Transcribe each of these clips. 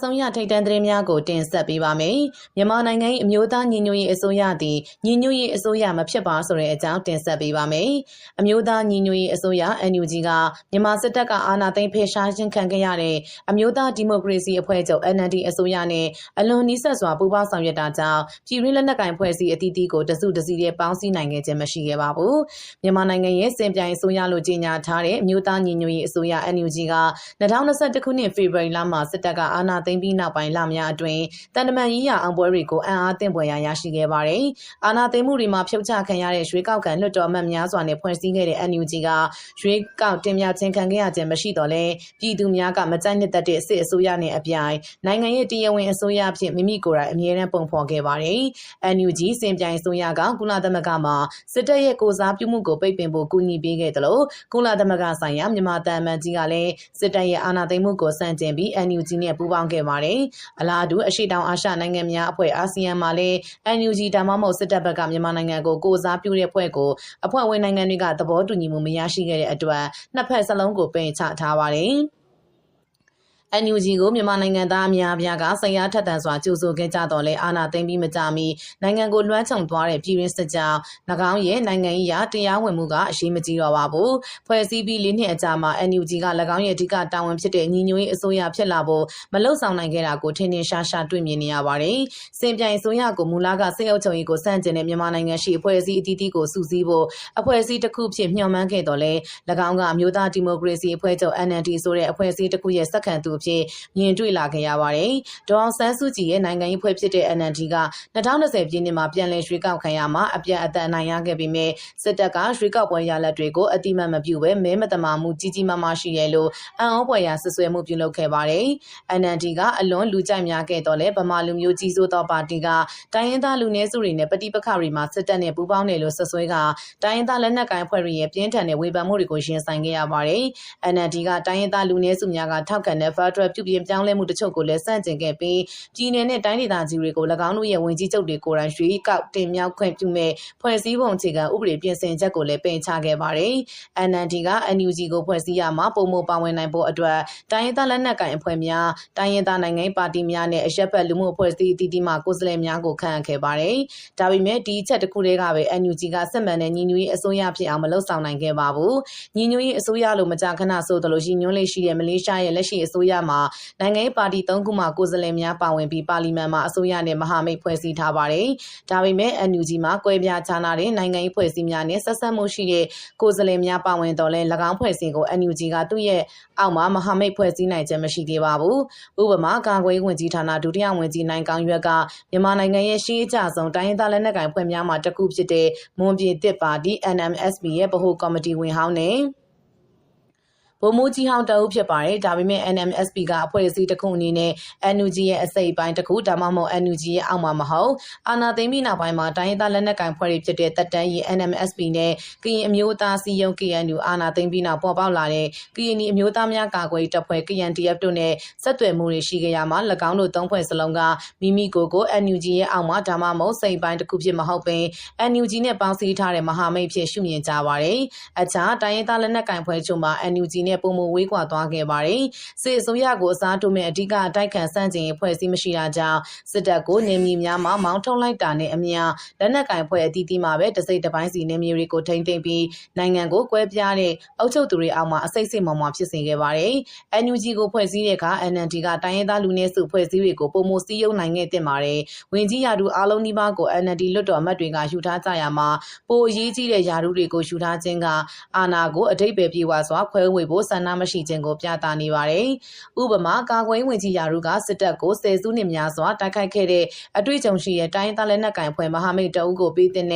ဆုံးရထိတ်တန့်သတင်းများကိုတင်ဆက်ပေးပါမယ်။မြန်မာနိုင်ငံ၏အမျိုးသားညီညွတ်ရေးအစိုးရသည်ညီညွတ်ရေးအစိုးရမဖြစ်ပါဆိုတဲ့အကြောင်းတင်ဆက်ပေးပါမယ်။အမျိုးသားညီညွတ်ရေးအစိုးရ NUG ကမြန်မာစစ်တပ်ကအာဏာသိမ်းဖယ်ရှားခြင်းခံခဲ့ရတဲ့အမျိုးသားဒီမိုကရေစီအဖွဲ့ချုပ် NLD အစိုးရနဲ့အလွန်နီးစပ်စွာပူးပေါင်းဆောင်ရွက်တာကြောင့်ပြည်ရင်းလက်နက်ကိုင်ဖွဲ့စည်းအသီးသီးကိုတစုတစည်းရဲ့ပေါင်းစည်းနိုင်ခဲ့ခြင်းမရှိခဲ့ပါဘူး။မြန်မာနိုင်ငံရဲ့စင်ပြိုင်အစိုးရလို့ကြေညာထားတဲ့အမျိုးသားညီညွတ်ရေးအစိုးရ NUG က2021ခုနှစ်ဖေဖော်ဝါရီလမှာစစ်တပ်ကအာဏာသိမ်းပြီးနောက်ပိုင်းလများအတွင်းတန်တမန်ရေးရာအောင်ပွဲတွေကိုအံ့အားသင့်ပွေရာရရှိခဲ့ပါတယ်။အာဏာသိမ်းမှုတွေမှာဖြုတ်ချခံရတဲ့ရွေးကောက်ခံလွှတ်တော်အမတ်များစွာနဲ့ဖွဲ့စည်းခဲ့တဲ့ NUG ကရွေးကောက်တင်မြှောက်ခြင်းခံခဲ့ရခြင်းမရှိတော့လဲပြည်သူများကမကြိုက်နှစ်သက်တဲ့စစ်အစိုးရနဲ့အပြိုင်နိုင်ငံရဲ့တရားဝင်အစိုးရအဖြစ်မိမိကိုယ်တိုင်အမြဲတမ်းပုံဖော်ခဲ့ပါတယ်။ NUG စင်ပြိုင်အစိုးရကကုလသမဂ္ဂမှာစစ်တပ်ရဲ့ကိုစားပြုမှုကိုပိတ်ပင်ဖို့ကူညီပေးခဲ့တယ်လို့ကုလသမဂ္ဂဆိုင်ရာမြန်မာတန်မန်ကြီးကလည်းစစ်တပ်ရဲ့အာဏာသိမ်းမှုကိုစန့်ကျင်ပြီး NUG နဲ့ပူးပေါင်းခဲ့ပါတယ်။အလားတူအရှိတောင်အာရှနိုင်ငံများအဖွဲ့အာဆီယံမှာလည်း NUG ဒါမှမဟုတ်စစ်တပ်ဘက်ကမြန်မာနိုင်ငံကိုကိုစားပြုတဲ့ဖွဲ့ကိုအဖွဲ့ဝင်နိုင်ငံတွေကသဘောတူညီမှုမရရှိခဲ့တဲ့အတွက်နှစ်ဖက်စလုံးကိုပယ်ချထားပါတယ်။ NUG ကိုမြန်မာနိုင်ငံသားအများအပြားကဆရာထက်သန်စွာကြိုဆိုခဲ့ကြတော့လဲအာဏာသိမ်းပြီးမကြမီနိုင်ငံကိုလွှမ်းခြုံသွားတဲ့ပြည်ရင်းစစ်ကြောင်း၎င်းရဲ့နိုင်ငံရေးအတရားဝင်မှုကအရှိမကြီးတော့ပါဘူးဖွဲ့စည်းပြီးလေးနှစ်အကြာမှာ NUG က၎င်းရဲ့အဓိကတာဝန်ဖြစ်တဲ့ညီညွတ်ရေးအစိုးရဖြစ်လာဖို့မလုံဆောင်နိုင်ခဲ့တာကိုထင်ထင်ရှားရှားတွေ့မြင်နေရပါတယ်စင်ပြိုင်အစိုးရကိုမူလကစစ်အုပ်ချုပ်ရေးကိုစန့်ကျင်တဲ့မြန်မာနိုင်ငံရှိအဖွဲ့အစည်းအသီးသီးကိုစုစည်းဖို့အဖွဲ့အစည်းတစ်ခုဖြစ်မျှော်မှန်းခဲ့တော့လဲ၎င်းကအမျိုးသားဒီမိုကရေစီအဖွဲ့ချုပ် NLD ဆိုတဲ့အဖွဲ့အစည်းတစ်ခုရဲ့စက္ကန့်သူအဖြစ်မြင်တွေ့လာခဲ့ရပါတယ်။ဒေါအောင်ဆန်းစုကြည်ရဲ့နိုင်ငံရေးဖွဲ့ဖြစ်တဲ့ NLD က2020ပြည့်နှစ်မှာပြန်လည်ရွေးကောက်ခံရမှာအပြတ်အသတ်အနိုင်ရခဲ့ပြီးမြဲစစ်တပ်ကရွေးကောက်ပွဲရလဒ်တွေကိုအတိမတ်မပြုဘဲမဲမတမာမှုကြီးကြီးမားမားရှိရလို့အံ့ဩဖွယ်ရာဆွဆွဲမှုပြုလုပ်ခဲ့ပါတယ်။ NLD ကအလွန်လူကြိုက်များခဲ့တော့လဲဗမာလူမျိုးကြီးစိုးသောပါတီကတိုင်းရင်းသားလူနည်းစုတွေနဲ့ပဋိပက္ခတွေမှာစစ်တပ်နဲ့ပူးပေါင်းတယ်လို့ဆွဆွဲကတိုင်းရင်းသားလက်နက်ကိုင်အဖွဲ့တွေရဲ့ပြင်းထန်တဲ့ဝေဖန်မှုတွေကိုရင်ဆိုင်ခဲ့ရပါတယ်။ NLD ကတိုင်းရင်းသားလူနည်းစုများကထောက်ခံတဲ့ Federal ပြုပြင်ပြောင်းလဲမှုတချို့ကိုလည်းစန့်ကျင်ခဲ့ပြီးပြည်내နဲ့တိုင်းဒေသကြီးတွေကို၎င်းတို့ရဲ့ဝင်ကြီးချုပ်တွေကိုယ်တိုင်ရွေးကောက်တင်မြှောက်ခွင့်ပြုမဲ့ဖွဲ့စည်းပုံအခြေခံဥပဒေပြင်ဆင်ချက်ကိုလည်းပယ်ချခဲ့ပါတယ်။ NND က NUG ကိုဖွဲ့စည်းရမှာပုံမပါဝင်နိုင်ဖို့အတွက်တိုင်းရင်းသားလက်နက်ကိုင်အဖွဲ့များတိုင်းရင်းသားနိုင်ငံပါတီများနဲ့အရက်ဘက်လူမှုအဖွဲ့အစည်းအသီးသီးမှကိုယ်စားလှယ်များကိုခန့်အပ်ခဲ့ပါတယ်။ဒါပေမဲ့ဒီအချက်တစ်ခုတည်းကပဲ NUG ကစစ်မှန်တဲ့ညီညွတ်ရေးအစိုးရဖြစ်အောင်မလုပ်ဆောင်နိုင်ခဲ့ပါဘူး။ညီညွတ်ရေးအစိုးရလို့မကြာခဏဆိုသလိုရည်ညွှန်းလေးရှိတဲ့မလေးရှားရဲ့လက်ရှိအစိုးရမှာနိုင်ငံရေးပါတီ၃ခုမှကိုယ်စားလှယ်များပါဝင်ပြီးပါလီမန်မှာအစိုးရနဲ့မဟာမိတ်ဖွဲ့စည်းထားပါတယ်။ဒါပေမဲ့ NUG မှာကွဲပြားခြားနားတဲ့နိုင်ငံရေးဖွဲ့စည်းများနဲ့ဆက်ဆက်မှုရှိတဲ့ကိုယ်စားလှယ်များပါဝင်တော်လဲ၎င်းဖွဲ့စည်းကို NUG ကသူ့ရဲ့အောက်မှာမဟာမိတ်ဖွဲ့စည်းနိုင်ခြင်းမရှိသေးပါဘူး။ဥပမာကာကွယ်ဝင်ကြီးဌာနဒုတိယဝန်ကြီးနိုင်ကောင်းရွက်ကမြန်မာနိုင်ငံရဲ့ရှေးအကြဆုံးတိုင်းရင်းသားလက်နက်ကိုင်ဖွဲ့များမှာတစ်ခုဖြစ်တဲ့မွန်ပြည်တစ်ပါတီ NMSP ရဲ့ဗဟိုကော်မတီဝင်ဟောင်းနဲ့ ဗိုလ်မှူးကြီးဟောင်းတအုပ်ဖြစ်ပါတယ်ဒါပေမဲ့ NMSP ကအဖွဲ့အစည်းတစ်ခုအနေနဲ့ NUG ရဲ့အစိပ်ပိုင်းတစ်ခုဒါမှမဟုတ် NUG ရဲ့အောက်မှာမဟုတ်အာဏာသိမ်းပြီးနောက်ပိုင်းမှာတိုင်းရင်းသားလက်နက်ကိုင်ဖွဲ့တွေဖြစ်တဲ့တပ်တန်းရီ NMSP နဲ့ကရင်အမျိုးသားစီယုံ KNU အာဏာသိမ်းပြီးနောက်ပေါ်ပေါက်လာတဲ့ကရင်အမျိုးသားများကာကွယ်တပ်ဖွဲ့ KNDF တို့နဲ့ဆက်သွယ်မှုတွေရှိကြရမှာ၎င်းတို့သုံးဖွဲ့စလုံးကမိမိကိုယ်ကို NUG ရဲ့အောက်မှာဒါမှမဟုတ်စိတ်ပိုင်းတစ်ခုဖြစ်မဟုတ်ပင် NUG နဲ့ပေါင်းစည်းထားတဲ့မဟာမိတ်ဖြစ်ရှုမြင်ကြပါတယ်။အခြားတိုင်းရင်းသားလက်နက်ကိုင်ဖွဲ့ချုပ်မှာ NUG နဲ့ပုံမဝေးကွာသွားခဲ့ပါတယ်။စစ်အစိုးရကိုအစားထိုးမဲ့အဓိကအတိုက်ခံစန့်ကျင်ရေးဖွဲ့စည်းမရှိတာကြောင့်စစ်တပ်ကိုနေမြေများမှာမောင်းထုတ်လိုက်တာနဲ့အမျှလက်နက်ကင်ဖွဲ့အသီးသီးမှာပဲတစိမ့်တစ်ပိုင်းစီနေမြေတွေကိုထိမ့်သိမ့်ပြီးနိုင်ငံကိုကွဲပြားတဲ့အုပ်ချုပ်သူတွေအောက်မှာအစိတ်စိတ်မောင်မောင်ဖြစ်စေခဲ့ပါတယ်။ NUG ကိုဖွဲ့စည်းတဲ့အခါ NND ကတိုင်းရင်းသားလူနည်းစုဖွဲ့စည်းတွေကိုပုံမစည်းရုံနိုင်ခဲ့တင်ပါတယ်။ဝင်ကြီးရာထူးအားလုံးဒီပါကို NND လွတ်တော်အမတ်တွေကယူထားကြရမှာပိုအရေးကြီးတဲ့ရာထူးတွေကိုယူထားခြင်းကအာဏာကိုအတိတ်ပဲပြေဝစွာခွဲဝေဖို့ဆန္ဒမရှိခြင်းကိုပြသနေပါတယ်။ဥပမာကာကွယ်ဝင်ကြီးရာထူးကစစ်တပ်ကိုဆယ်စုနှစ်များစွာတိုက်ခိုက်ခဲ့တဲ့အတွေ့အကြုံရှိတဲ့တိုင်းသားလက်နက်ကိုင်ဖွဲ့မဟာမိတ်တအုပ်ကိုပေးတဲ့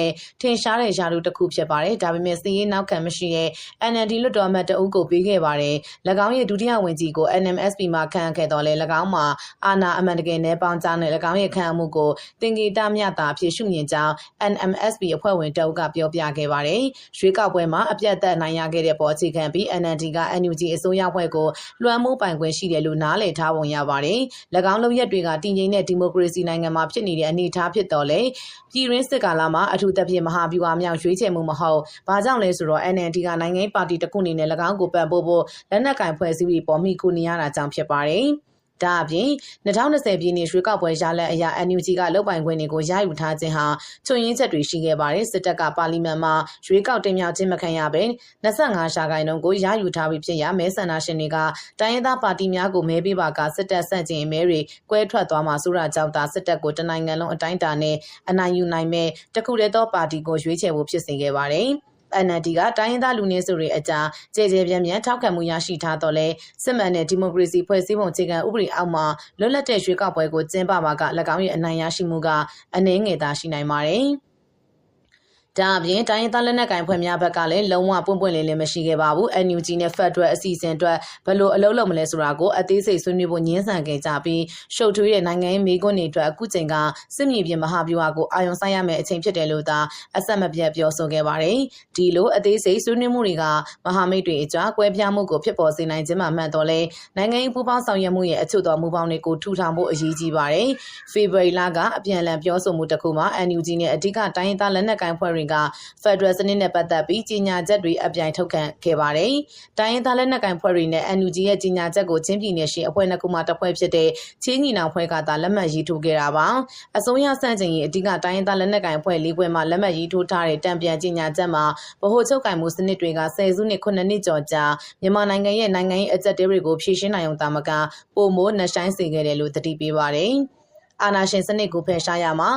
ထင်ရှားတဲ့ယာရုတစ်ခုဖြစ်ပါတယ်။ဒါပေမဲ့စီးရင်နောက်ခံမရှိတဲ့ NLD လွတ်တော်အမတ်တအုပ်ကိုပေးခဲ့ပါတယ်။၎င်းရဲ့ဒုတိယဝန်ကြီးကို NMSP မှာခန့်ခဲ့တော်လဲ၎င်းမှာအာဏာအမှန်တကယ်နဲ့ပေါင်းကြားနဲ့၎င်းရဲ့ခန့်အမှုကိုတင်ဂီတမြတာဖြစ်ရှုမြင်ကြောင်း NMSP အဖွဲ့ဝင်တအုပ်ကပြောပြခဲ့ပါတယ်။ရွေးကောက်ပွဲမှာအပြတ်သက်နိုင်ရခဲ့တဲ့ပေါ်အခြေခံပြီး NLD က NUG အစိုးရဖွဲ့ကိုလွှမ်းမိုးပိုင်ခွင့်ရှိတယ်လို့နားလည်ထားပုံရပါတယ်။၎င်းလုံရက်တွေကတည်ငြိမ်တဲ့ဒီမိုကရေစီနိုင်ငံမှာဖြစ်နေတဲ့အနေအထားဖြစ်တော်လဲပြည်ရင်းစစ်ကာလမှာအထူးသဖြင့်မဟာဗျူဟာမြောက်ရွေးချယ်မှုမဟုတ်ဘာကြောင့်လဲဆိုတော့ NLD ကနိုင်ငံရေးပါတီတစ်ခုအနေနဲ့၎င်းကိုပံ့ပိုးဖို့လက်နက်ကင်ဖွဲ့စည်းပြီးပေါ်မိကူနေရတာကြောင့်ဖြစ်ပါတယ်။ ဒါအပြင်2020ပြည်နှစ်ရွေးကောက်ပွဲရလဒ်အရ NUG ကလုတ်ပိုင်ခွင့်တွေကိုရယူထားခြင်းဟာချွန်ရင်းချက်တွေရှိခဲ့ပါတယ်စစ်တပ်ကပါလီမန်မှာရွေးကောက်တင်မြှောက်ခြင်းမခံရဘဲ25ရှာခိုင်နှုန်းကိုရယူထားပြီးဖြစ်ရမဲဆန္ဒရှင်တွေကတိုင်းရင်းသားပါတီများကိုမဲပေးပါကစစ်တပ်ဆန့်ကျင်မဲတွေကွဲထွက်သွားမှာဆိုတာကြောင့်သာစစ်တပ်ကိုတနိုင်ငံလုံးအတိုင်းအတာနဲ့အနိုင်ယူနိုင်မဲ့တခုတည်းသောပါတီကိုရွေးချယ်ဖို့ဖြစ်စေခဲ့ပါတယ်။ NLD ကတိုင်းရင်းသားလူနည်းစုတွေအကြားကြေကြေပြန့်ပြန့်ထောက်ခံမှုရရှိထားတော့လဲစစ်မှန်တဲ့ဒီမိုကရေစီဖွဲ့စည်းပုံအခြေခံဥပဒေအောက်မှာလွတ်လပ်တဲ့ရွေးကောက်ပွဲကိုကျင်းပပါက၎င်းရဲ့အနိုင်ရရှိမှုကအနည်းငယ်သာရှိနိုင်ပါတယ်။ ဒါအပြင်တိုင်းရင်းသားလက်နက်ကိုင်ဖွဲ့များဘက်ကလည်းလုံးဝပွင့်ပွင့်လင်းလင်းမရှိခဲ့ပါဘူး။ NUG နဲ့ Federal အစီအစဉ်အတွက်ဘယ်လိုအလုပ်လုပ်မလဲဆိုတာကိုအသေးစိတ်ဆွေးနွေးဖို့ညှင်းဆန်ခဲ့ကြပြီးရှုပ်ထွေးတဲ့နိုင်ငံရေးမေးခွန်းတွေအတွက်အခုချိန်ကစစ်မြေပြင်မဟာဗျူဟာကိုအာရုံစိုက်ရမယ့်အချိန်ဖြစ်တယ်လို့သာအဆက်မပြတ်ပြောဆိုခဲ့ပါတယ်။ဒီလိုအသေးစိတ်ဆွေးနွေးမှုတွေကမဟာမိတ်တွေအကြားကွဲပြားမှုကိုဖြစ်ပေါ်စေနိုင်ခြင်းမှမှန်တော့လဲနိုင်ငံရေးပူးပေါင်းဆောင်ရွက်မှုရဲ့အချို့သောမူပေါင်းတွေကိုထူထောင်ဖို့အရေးကြီးပါတယ်။ဖေဖော်ဝါရီလကအပြန်အလှန်ပြောဆိုမှုတစ်ခုမှာ NUG နဲ့အဓိကတိုင်းရင်းသားလက်နက်ကိုင်ဖွဲ့တွေက Federal စနစ်နဲ့ပတ်သက်ပြီးကြီးညာချက်တွေအပြိုင်ထုတ်ခံခဲ့ပါတယ်။တိုင်းရင်းသားလက်နက်ကိုင်ဖွဲ့တွေနဲ့ NUG ရဲ့ကြီးညာချက်ကိုချင်းပြည်နယ်ရှိအဖွဲ့နှစ်ခုမှတစ်ဖွဲ့ဖြစ်တဲ့ချင်းညီနောင်ဖွဲ့ကသာလက်မှတ်ရေးထိုးခဲ့တာပါ။အစိုးရစံချိန်ရင်အဓိကတိုင်းရင်းသားလက်နက်ကိုင်အဖွဲ့လေးဖွဲ့မှလက်မှတ်ရေးထိုးထားတဲ့တံပြန်ကြီးညာချက်မှာဗဟိုချုပ်ကင်မှုစနစ်တွေကဆယ်စုနှစ်ခုနှစ်ကျော်ကြာမြန်မာနိုင်ငံရဲ့နိုင်ငံရေးအကြက်တဲတွေကိုဖြည့်ရှင်းနိုင်အောင်တာမကပုံမိုးနှဆိုင်စေခဲ့တယ်လို့တတိပေးပါတယ်။အာနာရှင်စနစ်ကိုဖယ်ရှားရမှာ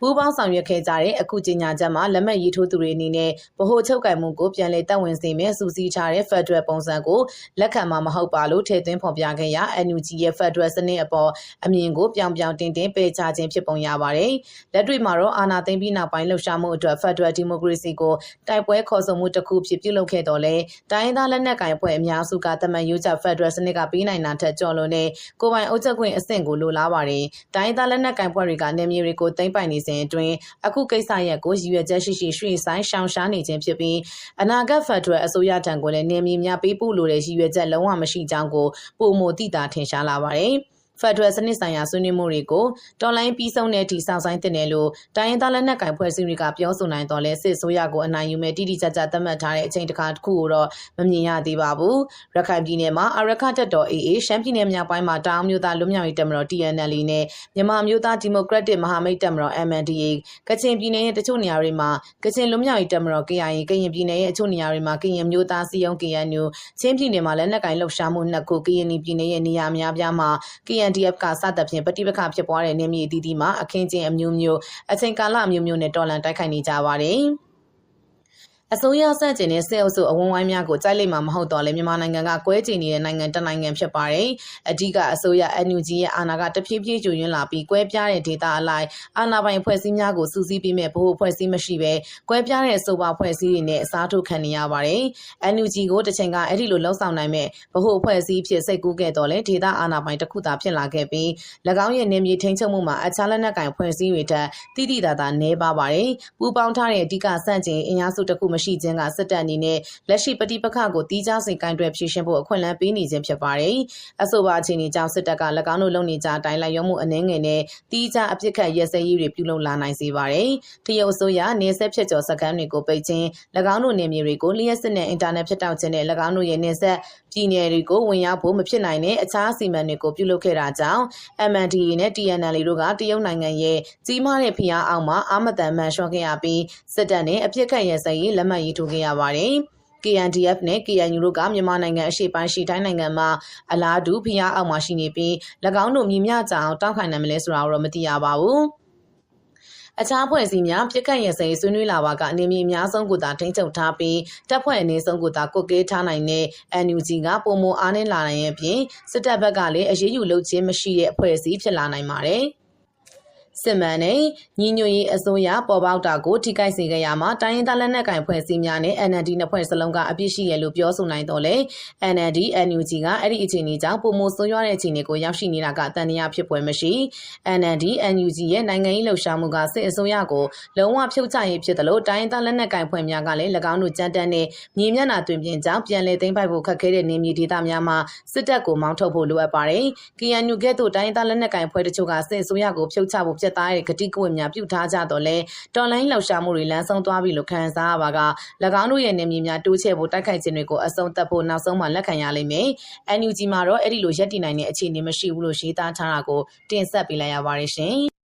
ပူးပေါင်းဆောင်ရွက်ခဲ့ကြတဲ့အခုကြေညာချက်မှာလက်မှတ်ရေးထိုးသူတွေအနေနဲ့ဗဟိုချုပ်ကင်မှုကိုပြန်လည်တပ်ဝင်စေမယ့်စူးစီးထားတဲ့ Federal ပုံစံကိုလက်ခံမှာမဟုတ်ပါလို့ထည့်သွင်းဖော်ပြခဲ့ရ NUG ရဲ့ Federal စနစ်အပေါ်အမြင်ကိုပြောင်ပြောင်တင်းတင်းပယ်ချခြင်းဖြစ်ပုံရပါတယ်။လက်တွေ့မှာတော့အာဏာသိမ်းပြီးနောက်ပိုင်းလှုပ်ရှားမှုအတွက် Federal Democracy ကိုတိုက်ပွဲခေါ်ဆောင်မှုတစ်ခုဖြစ်ပြုလုပ်ခဲ့တော်လဲတိုင်းရင်းသားလက်နက်ကိုင်အဖွဲ့အများစုကတမန်ယူချက် Federal စနစ်ကပြီးနိုင်တာထက်ကျော်လွန်တဲ့ကိုပိုင်အုပ်ချုပ်ခွင့်အဆင့်ကိုလိုလားပါတယ်။တိုင်းရင်းသားလက်နက်ကိုင်အဖွဲ့တွေကနေမြေတွေကိုသိမ်းပိုင်နေစဉ်အတွင်းအခုကိစ္စရပ်ကိုရည်ရွယ်ချက်ရှိရှိရွှေ့ဆိုင်ရှောင်ရှားနေခြင်းဖြစ်ပြီးအနာဂတ်ဖက်ဒရယ်အစိုးရထံကိုလည်းနေမြေများပေးပို့လိုတဲ့ရည်ရွယ်ချက်လုံးဝမရှိကြောင်းကိုပုံမတိတာထင်ရှားလာပါတယ်။ ဖက်ဒရယ်စနစ်ဆိုင်ရာဆွေးနွေးမှုတွေကိုတော်လိုင်းပြီးဆုံးတဲ့အထိစောင့်ဆိုင်တင်တယ်လို့တိုင်းရင်းသားလက်နက်ကိုင်ဖွဲ့စည်းတွေကပြောဆိုနိုင်တော့လဲစစ်ဆိုးရကိုအနိုင်ယူမဲ့တိတိကျကျသတ်မှတ်ထားတဲ့အချိန်တခါတစ်ခုကိုတော့မမြင်ရသေးပါဘူးရခိုင်ပြည်နယ်မှာအရခတက်တော် AA ရှမ်းပြည်နယ်မြောက်ပိုင်းမှာတောင်မျိုးသားလူမျိုးရေးတပ်မတော် TNL နဲ့မြန်မာမျိုးသားဒီမိုကရက်တစ်မဟာမိတ်တပ်မတော် MNDAA ကချင်ပြည်နယ်ရဲ့တချို့နေရာတွေမှာကချင်လူမျိုးရေးတပ်မတော် KIA ကရင်ပြည်နယ်ရဲ့အချို့နေရာတွေမှာကရင်မျိုးသားစီယုံ KNU ချင်းပြည်နယ်မှာလက်နက်ကိုင်လှုပ်ရှားမှုနှစ်ခုကရင်ပြည်နယ်ရဲ့နေရာများပြားမှာ KNDF ကစသဖြင့်ပဋိပက္ခဖြစ်ပွားတဲ့နေမြေအသီးသီးမှာအခင်းကျင်းအမျိုးမျိုးအချိန်ကာလအမျိုးမျိုးနဲ့တော်လှန်တိုက်ခိုက်နေကြပါတယ်။ အစိုးရဆန့်ကျင်တဲ့စစ်အုပ်စုအဝန်းဝိုင်းများကိုကြိုက်လိမ့်မှာမဟုတ်တော့လေမြန်မာနိုင်ငံကကွဲချင်နေတဲ့နိုင်ငံတစ်နိုင်ငံဖြစ်ပါတယ်။အဓိကအစိုးရ NUG ရဲ့အာဏာကတဖြည်းဖြည်းကျူရင်းလာပြီးကွဲပြားတဲ့ဒေသအလိုက်အာဏာပိုင်ဖွဲ့စည်းများကိုစူးစီးပြီးမဲ့ဘ ਹੁ ဖွဲ့စည်းမရှိပဲကွဲပြားတဲ့ဆိုပါဖွဲ့စည်းတွေနဲ့အစားထိုးခံနေရပါတယ်။ NUG ကိုတစ်ချိန်ကအဲ့ဒီလိုလှုပ်ဆောင်နိုင်မဲ့ဘ ਹੁ ဖွဲ့စည်းဖြစ်စိတ်ကူးခဲ့တော့လေဒေသအာဏာပိုင်တစ်ခုသာဖြစ်လာခဲ့ပြီး၎င်းရဲ့နေမြေထိန်းချုပ်မှုမှာအခြားလက်နက်ကင်ဖွဲ့စည်းတွေထက်တိတိတသာနေပါပါတယ်။ပူပေါင်းထားတဲ့အဓိကစန့်ကျင်အင်အားစုတစ်ခုမရှိခြင်းကစစ်တပ်အနေနဲ့လက်ရှိပဋိပက္ခကိုတီးခြားစိန်ကင်တွယ်ဖြေရှင်းဖို့အခွင့်အလမ်းပေးနေခြင်းဖြစ်ပါတယ်။အဆိုပါအခြေအနေကြောင့်စစ်တပ်က၎င်းတို့လုပ်နေကြအတိုင်းလိုက်ရုံမှုအနှဲငယ်နဲ့တီးခြားအပြစ်ခတ်ရဲစဲရေးတွေပြုလုပ်လာနိုင်စေပါတယ်။တရုတ်အစိုးရနေဆက်ဖြစ်ကျော်စကန်တွေကိုပိတ်ခြင်း၎င်းတို့နေမြေတွေကိုလျှက်စစ်နဲ့အင်တာနက်ဖြတ်တောက်ခြင်းနဲ့၎င်းတို့ရဲ့နေဆက်ပြည်နယ်တွေကိုဝင်ရောက်ဖို့မဖြစ်နိုင်တဲ့အခြားအစီအမံတွေကိုပြုလုပ်ခဲ့တာကြောင့် MNDAA နဲ့ TNL တို့ကတရုတ်နိုင်ငံရဲ့ကြီးမားတဲ့ဖိအားအောက်မှာအာမတန်မှန်လျှော့ခဲ့ရပြီးစစ်တပ်နဲ့အပြစ်ခတ်ရဲစဲရေးလက်မှတ်ရေးထိုးခဲ့ရပါတယ်။ KNDF နဲ့ KNU တို့ကမြန်မာနိုင်ငံအရှေ့ပိုင်းရှိတိုင်းနိုင်ငံမှာအလားတူဖိအားအောက်မှာရှိနေပြီး၎င်းတို့မြင်မြကြအောင်တောက်ခိုင်နိုင်မလဲဆိုတာတော့မသိရပါဘူး။အခြားဖွဲ့စည်းများပြစ်ခတ်ရစဲဆွေးနွေးလာပါကအနေမြေအများဆုံးကိုသာထိန်းချုပ်ထားပြီးတပ်ဖွဲ့အနေဆုံးကိုသာကုတ်ကဲထားနိုင်တဲ့ NUG ကပုံမအားနှင်းလာနိုင်ရဲ့ဖြင့်စစ်တပ်ဘက်ကလည်းအရေးယူလုပ်ခြင်းမရှိတဲ့အဖွဲ့အစည်းဖြစ်လာနိုင်ပါတယ်။ စစ်မှန်တဲ့ညီညွတ်ရေးအစိုးရပေါ်ပေါက်တာကိုထိခိုက်စေခဲ့ရမှာတိုင်းရင်းသားလက်နက်ကိုင်ဖွဲ့စည်းများနဲ့ NLD နှစ်ဖွဲ့စလုံးကအပြစ်ရှိရလို့ပြောဆိုနိုင်တော့လေ NLD NUG ကအဲ့ဒီအခြေအနေကြောင့်ပုံမဆိုးရွားတဲ့အခြေအနေကိုရောက်ရှိနေတာကတန်တရားဖြစ်ပွဲမရှိ NLD NUG ရဲ့နိုင်ငံရေးလှုပ်ရှားမှုကစစ်အစိုးရကိုလုံးဝဖြုတ်ချရေးဖြစ်တယ်လို့တိုင်းရင်းသားလက်နက်ကိုင်ဖွဲ့များကလည်း၎င်းတို့ကြမ်းတမ်းတဲ့မြေမျက်နှာတွင်ပြင်ကြောင့်ပြန်လည်သိမ်းပိုက်ဖို့ခက်ခဲတဲ့နေမြေဒေသများမှာစစ်တပ်ကိုမောင်းထုတ်ဖို့လိုအပ်ပါတယ်။ KNU ကဲ့သို့တိုင်းရင်းသားလက်နက်ကိုင်ဖွဲ့တချို့ကစစ်အစိုးရကိုဖြုတ်ချဖို့ပြရက်သားရဲ့ဂတိကဝတ်များပြုထားကြတော့လဲတော်လိုင်းလှောက်ရှားမှုတွေလမ်းဆုံးသွားပြီလို့ခံစားရပါက၎င်းတို့ရဲ့နေမြေများတိုးချဲ့ဖို့တိုက်ခိုက်ခြင်းတွေကိုအဆုံးသတ်ဖို့နောက်ဆုံးမှလက်ခံရလိမ့်မယ်။ NUG မှာတော့အဲ့ဒီလိုရက်တည်နိုင်တဲ့အခြေအနေမရှိဘူးလို့ရှင်းသားထားတာကိုတင်ဆက်ပေးလိုက်ရပါတယ်ရှင်။